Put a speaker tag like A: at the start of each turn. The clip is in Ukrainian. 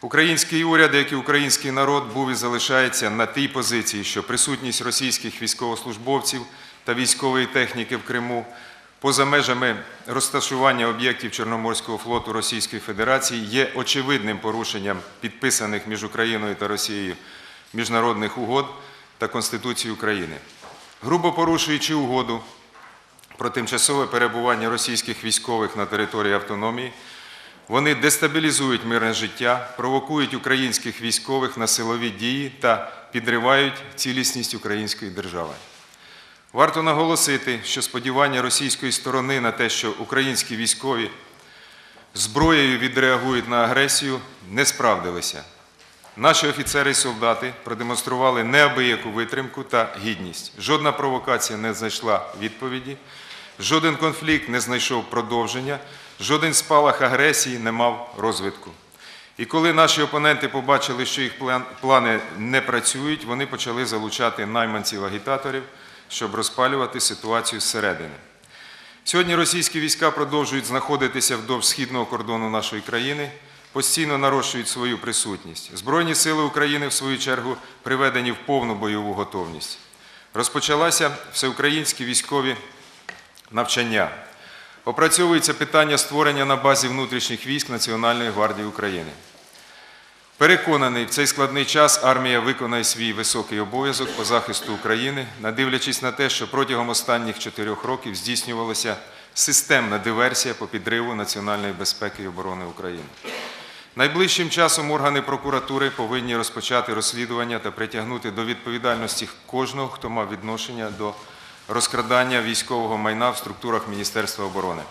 A: Український уряд, як і український народ, був і залишається на тій позиції, що присутність російських військовослужбовців та військової техніки в Криму поза межами розташування об'єктів Чорноморського флоту Російської Федерації є очевидним порушенням підписаних між Україною та Росією міжнародних угод та Конституції України. Грубо порушуючи угоду про тимчасове перебування російських військових на території автономії, вони дестабілізують мирне життя, провокують українських військових на силові дії та підривають цілісність української держави. Варто наголосити, що сподівання російської сторони на те, що українські військові зброєю відреагують на агресію, не справдилися. Наші офіцери і солдати продемонстрували неабияку витримку та гідність. Жодна провокація не знайшла відповіді, жоден конфлікт не знайшов продовження, жоден спалах агресії не мав розвитку. І коли наші опоненти побачили, що їх плани не працюють, вони почали залучати найманців-агітаторів, щоб розпалювати ситуацію зсередини. Сьогодні російські війська продовжують знаходитися вдовж східного кордону нашої країни, постійно нарощують свою присутність. Збройні сили України, в свою чергу, приведені в повну бойову готовність. Розпочалася всеукраїнські військові навчання. Опрацьовується питання створення на базі внутрішніх військ Національної гвардії України. Переконаний, в цей складний час армія виконає свій високий обов'язок по захисту України, надивлячись на те, що протягом останніх чотирьох років здійснювалася системна диверсія по підриву національної безпеки і оборони України. Найближчим часом органи прокуратури повинні розпочати розслідування та притягнути до відповідальності кожного, хто мав відношення до розкрадання військового майна в структурах Міністерства оборони.